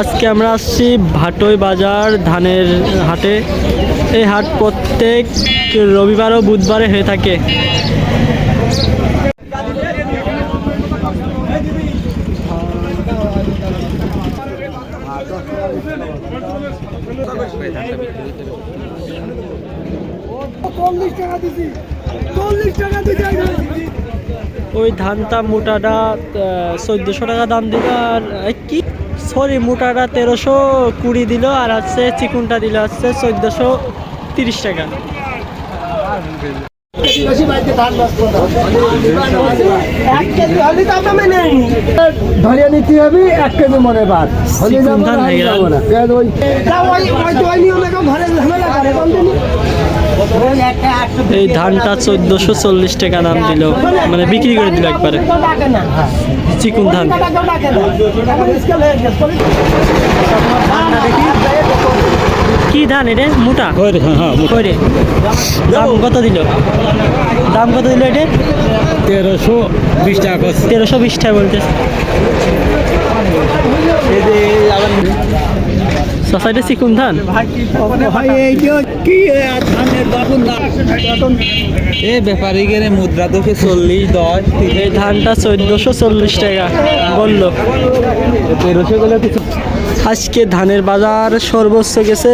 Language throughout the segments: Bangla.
আজকে আমরা আসছি ভাটই বাজার ধানের হাটে। এই হাট প্রত্যেক রবিবার ও বুধবারে হয়ে থাকে। ওই ধানটা মোটাটা চোদ্দোশো টাকা দাম দিল আর কি? সরি মোটাটা তেরোশো কুড়ি দিল আর হচ্ছে চিকুনটা দিল হচ্ছে চোদ্দোশো তিরিশ টাকা। ধরিয়ে নিতে হবে এক কেজি মনে বাদ। হলে যাব না, এই ধানটা চোদ্দোশো চল্লিশ টাকা দাম দিল। মানে বিক্রি করে দিল একবারে। চিকুন ধান। কি ধান এটা? মোটা? কইরে দাম কত দিল? দাম কত দিল এটা? তেরোশো বিশ টাকা। তেরোশো বিশ টাকা বলতেছে। সোসাইটি চিকুন ধান ভাই এই। এ ব্যাপারী গেলে মুদ্রা তোকে চল্লিশ দশ এই ধানটা চোদ্দোশো চল্লিশ টাকা বলল। তেরোশো গেলে কিছু আজকে ধানের বাজার সর্বোচ্চ গেছে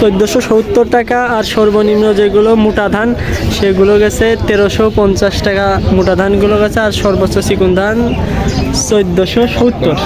চোদ্দোশো সত্তর টাকা আর সর্বনিম্ন যেগুলো মোটা ধান সেগুলো গেছে তেরোশো পঞ্চাশ টাকা। মোটা ধানগুলো গেছে আর সর্বোচ্চ চিকুন ধান চোদ্দোশো সত্তর।